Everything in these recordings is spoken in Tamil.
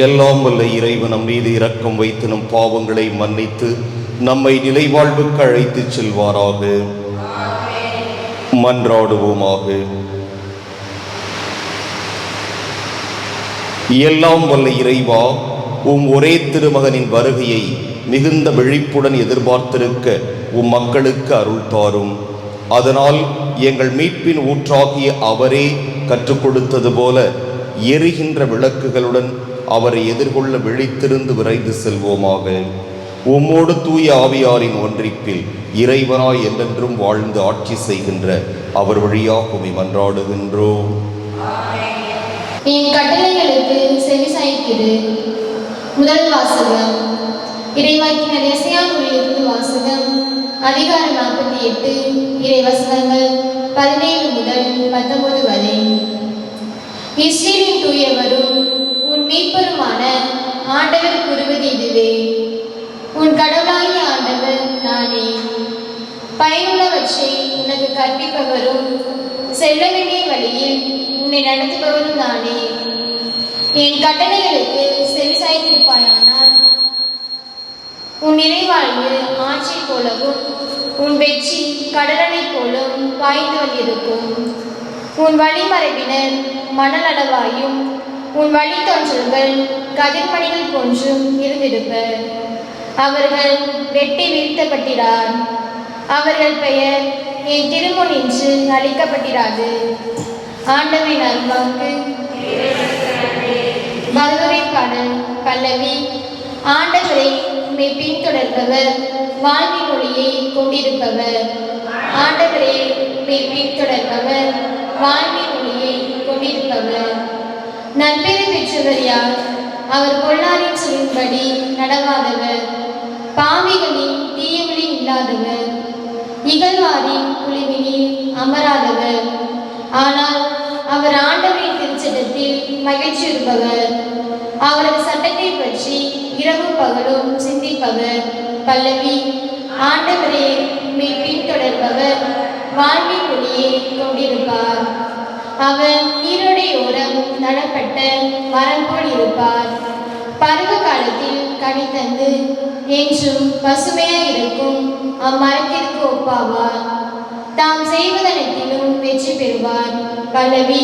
எல்லாம் வல்ல இறைவன் நம் மீது இரக்கம் வைத்து நம் பாவங்களை மன்னித்து நம்மை நிலைவாழ்வுக்கு அழைத்துச் செல்வாராக. மன்றாடுவோமாக. எல்லாம் வல்ல இறைவா உம் ஒரே திருமகனின் வருகையை மிகுந்த விழிப்புடன் எதிர்பார்த்திருக்க உம் மக்களுக்கு அருள் தாரும். அதனால் எங்கள் மீட்பின் ஊற்றாகிய அவரே கற்றுக் கொடுத்தது போல எரிகின்ற விளக்குகளுடன் அவரை எதிர்கொள்ள விழித்திருந்து விரைந்து செல்வோமாக. உம்மோடு தூய ஆவியாரின் ஒன்றிப்பில் இறைவனாய் என்றென்றும் வாழ்ந்து ஆட்சி செய்கின்ற அவர் வழியாக உமை மன்றாடுகின்றோம். என் கட்டளைகளுக்கு செவிசாய்க்கிடு முதல் வாசகம். இறைவாக்கினர் எசையா வாசகம். அதிகாரம் நாற்பத்தி எட்டு இறை வசனங்கள் பதினேழு முதல் பத்தொன்பது வரை. இஸ்ரேலின் மீட்பருமான ஆண்டவர் கூறுவது இதுவே உன் கடவுளாகிய ஆண்டவர் நானே. பயனுள்ளவற்றை உனக்கு கற்பிப்பவரும் செல்ல வேண்டிய வழியில் உன்னை நடத்துபவரும் நானே. என் கட்டளைகளுக்கு செவிசாய்த்திருப்பாயானால் உன் நிறைவாழ்வு ஆட்சி போலவும் உன் வெற்றி கடலனை போலும் பாய்ந்து வந்திருக்கும். உன் வழிமரபினர் மணல் அளவாயும் உன் வழித்தோன்றல்கள் கதிர்மணிகள் போன்றும் இருந்திருப்பர் அவர்கள் வெட்டி வீழ்த்தப்பட்டிரார். அவர்கள் பெயர் என் திருமுனின்று அளிக்கப்பட்டிராது. ஆண்டவரின் அருள்வாக்கு மதுரை பாடல் பல்லவி ஆண்டவரை உண்மை பின்தொடர்பவர் வாழ்வின் ஒளியை கொண்டிருப்பவர். ஆண்டவரே உண்மை பின்தொடர்பவர் வாழ்வின் நற்பெயரை பெற்றவர் யார் அவர் பொல்லாரின் சொல்லின்படி நடவாதவர். பாவிகளின் தீயவழி இல்லாதவர். இகழ்வாரின் குழுவினில் அமராதவர். ஆனால் அவர் ஆண்டவரின் திருச்சட்டத்தில் இருப்பவர். அவரது சட்டத்தை பற்றி இரவும் பகலும் சிந்திப்பவர். பல்லவி ஆண்டவரே உண்மை பின்தொடர்பவர். வாழ்வின் ஒளியை கொண்டிருப்பார். அவர் நீரோடையோரம் நடப்பட்ட மரம் போல் இருப்பார். பருவ காலத்தில் கனி தந்து என்றும் பசுமையாய் இருக்கும் அம்மரத்திற்கு ஒப்பாவார். தாம் செய்வதனத்திலும் வெற்றி பெறுவார். பல்லவி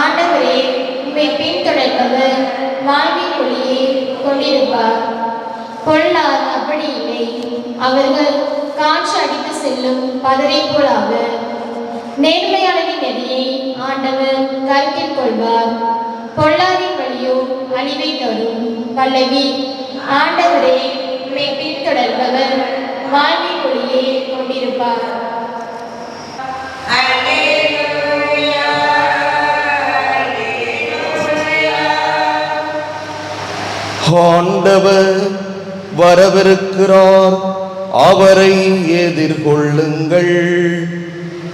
ஆண்டவரே உம்மை பின்தொடர்பவர் வாழ்வின் ஒளியை கொண்டிருப்பார். பொல்லார் அப்படி இல்லை. அவர்கள் காற்று அடித்து செல்லும் பதரை போலாவர். நேர்மையான நெறியை ஆண்டவர் கருத்தில் கொள்வார். பொல்லாரின் வழியோ அழிவை தரும் பல்லவி ஆண்டவரே உன்னை பின்தொடர்பவர் வாழ்வின் ஒளியே கொண்டிருப்பார். ஆண்டவர் வரவிருக்கிறார். அவரை எதிர்கொள்ளுங்கள்.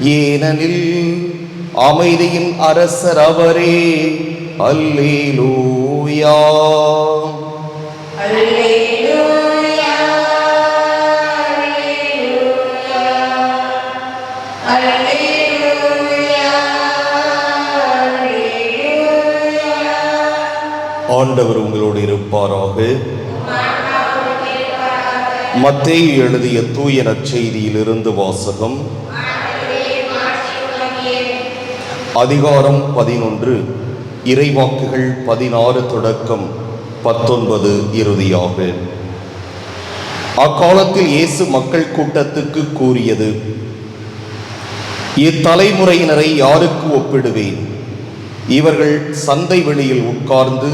ஏனெனில் அமைதியின் அரசர் அவரே. அல்லேலூயா. ஆண்டவர் உங்களோடு இருப்பாராக. மத்தேயு எழுதிய தூய நற்செய்தியிலிருந்து வாசகம். அதிகாரம் பதினொன்று. இறைவாக்குகள் பதினாறு தொடக்கம் பத்தொன்பது இறுதியாக. அக்காலத்தில் இயேசு மக்கள் கூட்டத்துக்கு கூறியது இத்தலைமுறையினரை யாருக்கு ஒப்பிடுவேன்? இவர்கள் சந்தை வெளியில் உட்கார்ந்து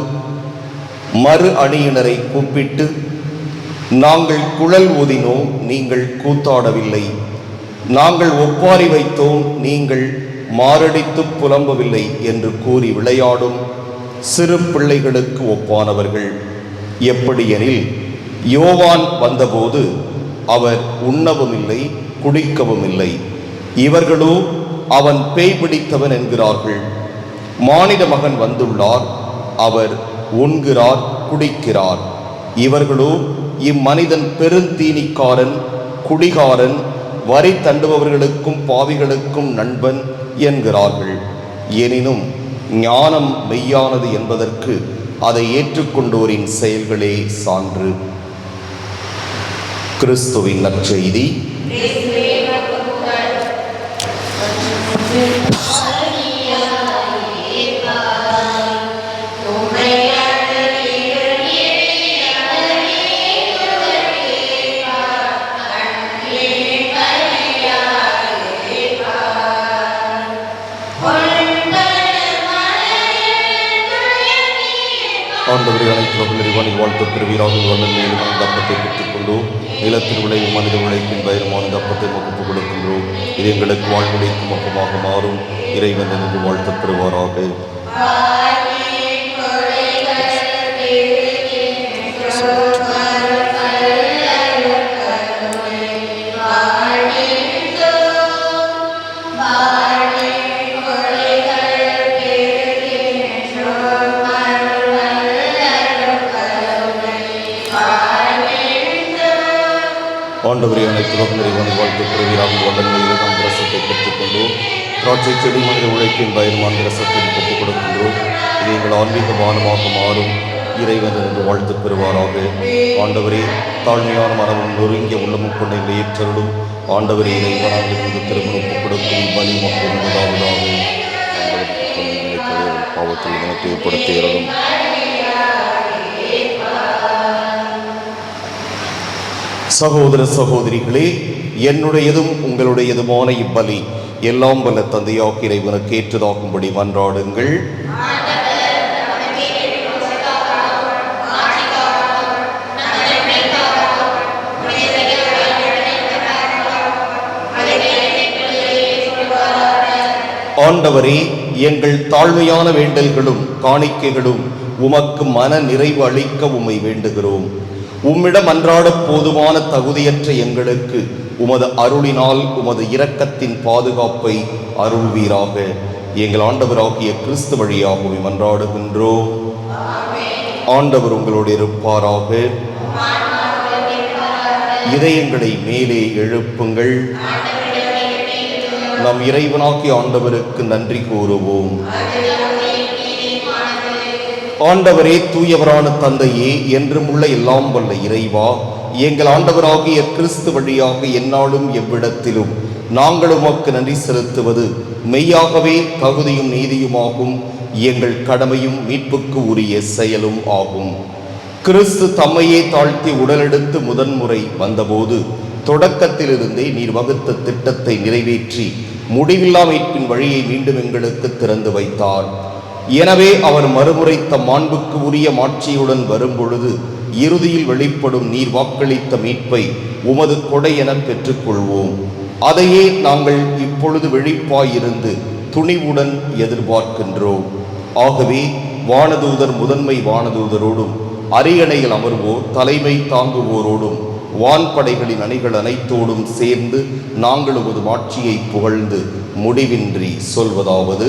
மறு அணியினரை கூப்பிட்டு நாங்கள் குழல் ஊதினோம் நீங்கள் கூத்தாடவில்லை. நாங்கள் ஒப்பாரி வைத்தோம் நீங்கள் மாரடித்து புலம்பவில்லை என்று கூறி விளையாடும் சிறு பிள்ளைகளுக்கு ஒப்பானவர்கள். எப்படியெனில் யோவான் வந்தபோது அவர் உண்ணவும் இல்லை குடிக்கவும் இல்லை இவர்களோ அவன் பேய் பிடித்தவன் என்கிறார்கள். மானிட மகன் வந்துள்ளார் அவர் உண்கிறார் குடிக்கிறார். இவர்களோ இம்மனிதன் பெருந்தீனிக்காரன் குடிகாரன் வரி தண்டுபவர்களுக்கும் பாவிகளுக்கும் நண்பன் என்கிறார்கள். எனினும் ஞானம் மெய்யானது என்பதற்கு அதை ஏற்றுக்கொண்டோரின் செயல்களே சான்று. கிறிஸ்துவின் நற்செய்தி. ஆண்டவரை அனைத்து வகுநறிவான் வாழ்த்து பெறுவீராக வல்லல் மேலும் அந்த அப்பத்தை பெற்றுக்கொண்டோம் நிலத்தில் விளையும் மனித உழைப்பின் பயிரமான அந்த அப்பத்தை முகப்பு கொடுக்கின்றோம். இது எங்களுக்கு வாழ்வுடைக்கும் அப்பமாக மாறும். இறைவன் என்று வாழ்த்து பெறுவாராக. ஆண்டவரை அனைத்து வாழ்த்து பெறுவீராக வல்லல் மேலும் அந்த ரசத்தை பெற்றுக்கொண்டோம் திராட்சை செடி மனித உழைப்பின் பயிரமான ரசத்தை முகப்பு கொடுக்கின்றோம். இது எங்கள் ஆன்மீக பானமாக மாறும். இறைவன் என்று வாழ்த்து பெறுவாராக. ஆண்டவரே தாழ்மையான மனமும் நொறுங்கிய உள்ளமும் கொண்ட எங்களை ஏற்றருளும். ஆண்டவரே இறைவனாக இருந்து திருமணம் ஒப்புக் கொடுக்கும் பலி மக்கள் முதலாவதாக பாவத்தில் எனக்கு ஏற்படுத்தியறதும் சகோதர சகோதரிகளே என்னுடையதும் உங்களுடையதுமான இப்பலி. எல்லாம் வல்ல தந்தையாக இறைவனுக்கு ஏற்றதாகும்படி மன்றாடுங்கள். ஆண்டவரே எங்கள் தாழ்மையான வேண்டல்களும் காணிக்கைகளும் உமக்கு மன நிறைவு அளிக்க உம்மை வேண்டுகிறோம். உம்மிடம் அன்றாட போதுமான தகுதியற்ற எங்களுக்கு உமது அருளினால் உமது இரக்கத்தின் பாதுகாப்பை அருள்வீராக. எங்கள் ஆண்டவராகிய கிறிஸ்து வழியாக உம்மை ஆண்டவர் உங்களோடு இருப்பாராக. இதயங்களை மேலே எழுப்புங்கள். நம் இறைவனாக்கி ஆண்டவருக்கு நன்றி கூறுவோம். ஆண்டவரே தூயவரான தந்தையே என்றும் உள்ள எல்லாம் வல்ல இறைவா எங்கள் ஆண்டவராகிய கிறிஸ்து வழியாக என்னாலும் எவ்விடத்திலும் நாங்கள் உமக்கு நன்றி செலுத்துவது மெய்யாகவே தகுதியும் நீதியுமாகும் எங்கள் கடமையும் மீட்புக்கு உரிய செயலும் ஆகும். கிறிஸ்து தம்மையே தாழ்த்தி உடலெடுத்து முதன்முறை வந்தபோது தொடக்கத்திலிருந்தே நீர் வகுத்த திட்டத்தை நிறைவேற்றி முடிவில்லா மீட்பின் வழியை மீண்டும் எங்களுக்கு திறந்து வைத்தார். எனவே அவர் மறுமுறை தம் மாண்புக்கு உரிய மாட்சியுடன் வரும்பொழுது இறுதியில் வெளிப்படும் நீர் வாக்களித்த மீட்பை உமது கொடை என பெற்றுக்கொள்வோம். அதையே நாங்கள் இப்பொழுது வெளிப்பாயிருந்து துணிவுடன் எதிர்பார்க்கின்றோம். ஆகவே வானதூதர் முதன்மை வானதூதரோடும் அரியணையில் அமர்வோர் தலைமை தாங்குவோரோடும் வான்படைகளின் அணிகள் அனைத்தோடும் சேர்ந்து நாங்கள் உமது மாட்சியை புகழ்ந்து முடிவின்றி சொல்வதாவது.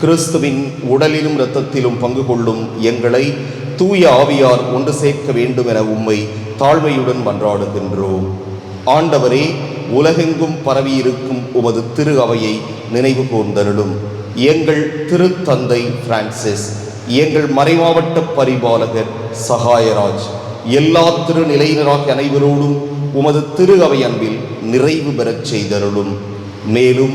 கிறிஸ்துவின் உடலிலும் இரத்தத்திலும் பங்கு கொள்ளும் எங்களை தூய ஆவியார் ஒன்று சேர்க்க வேண்டும் என உம்மை தாழ்மையுடன் மன்றாடுகின்றோம். ஆண்டவரே உலகெங்கும் பரவியிருக்கும் உமது திரு அவையை நினைவு கூர்ந்தருளும். எங்கள் திருத்தந்தை பிரான்சிஸ் எங்கள் மறைமாவட்ட பரிபாலகர் சகாயராஜ் எல்லா திருநிலையினராக அனைவரோடும் உமது திரு அவை அன்பில் நிறைவு பெறச் செய்தருளும். மேலும்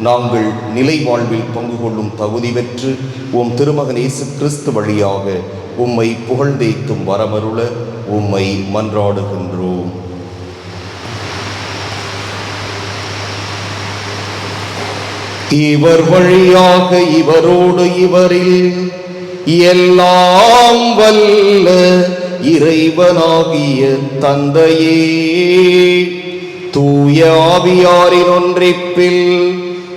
நாங்கள் நிலை வாழ்வில் பங்கு கொள்ளும் தகுதி பெற்று உம் திருமகன் இயேசு கிறிஸ்து வழியாக உம்மை புகழ்ந்தேத்தும் வரமருள உம்மை மன்றாடுகின்றோம். இவர் வழியாக இவரோடு இவரில் எல்லாம் வல்ல இறைவனாகிய தந்தையே. தூய ஆவியாரின் ஒன்றிப்பில்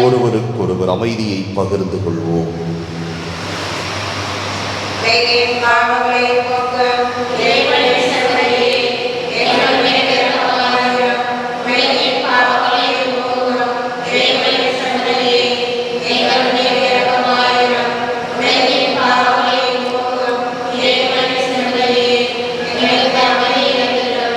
ஒருவருக்கொருவர் அமைதியை பகிர்ந்து கொள்வோம். பாவங்களை போக்க இறைவனின் செம்மறியே எங்கள் மேல் இரக்கமாயிரும் உலகின் பாவங்களை போக்கும் இறைவனின் செம்மறியே எங்கள் மேல் இரக்கமாயிரும் உலகின் பாவங்களை போக்கும் இறைவனின் செம்மறியே எங்களுக்கு அமைதி இறங்கிடும்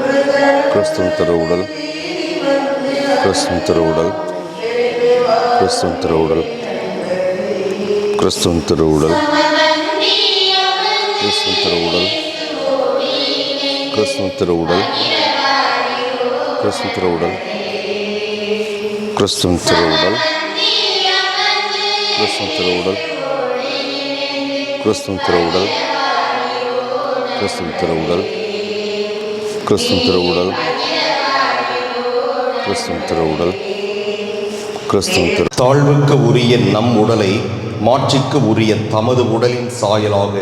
கிறிஸ்துவின் திருவுடல் கிறிஸ்துவின் திருவுடல் கிறிஸ்துவின் திருவுடல் கிறிஸ்துவின் திருவுடல் கிறிஸ்துவின் திருவுடல் கிறிஸ்துவின் திருவுடல் கிறிஸ்துவின் திருவுடல் கிறிஸ்துவின் திருவுடல் கிறிஸ்துவின் திருவுடல் கிறிஸ்துவின் திருவுடல் கிறிஸ்துவின் திருவுடல் கிறிஸ்துவின் திருவுடல். கிறிஸ்துவின் திருவுடல். கிறிஸ்துவின் திரு தாழ்வுக்கு உரிய நம் உடலை மாட்சிக்கு உரிய தமது உடலின் சாயலாக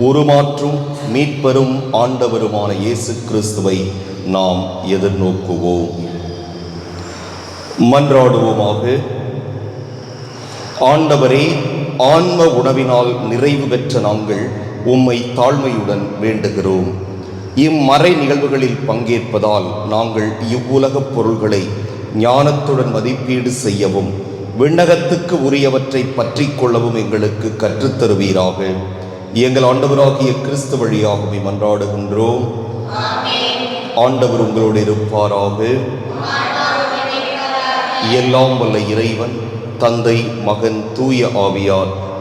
உருமாற்றும் மீட்பெரும் ஆண்டவருமான இயேசு கிறிஸ்துவை நாம் எதிர்நோக்குவோம். மன்றாடுவோமாக. ஆண்டவரே ஆன்ம உணவினால் நிறைவு பெற்ற நாங்கள் உம்மை தாழ்மையுடன் வேண்டுகிறோம். இம்மறை நிகழ்வுகளில் பங்கேற்பதால் நாங்கள் இவ்வுலகப் பொருள்களை ஞானத்துடன் மதிப்பீடு செய்யவும் விண்ணகத்துக்கு உரியவற்றை பற்றிக் கொள்ளவும் எங்களுக்கு கற்றுத்தருவீராக எங்கள் ஆண்டவராகிய கிறிஸ்து வழியாகவே மன்றாடுகின்றோம். ஆண்டவர் உங்களோடு இருப்பாராக. எல்லாம் வல்ல இறைவன் தந்தை மகன் தூய ஆவியார்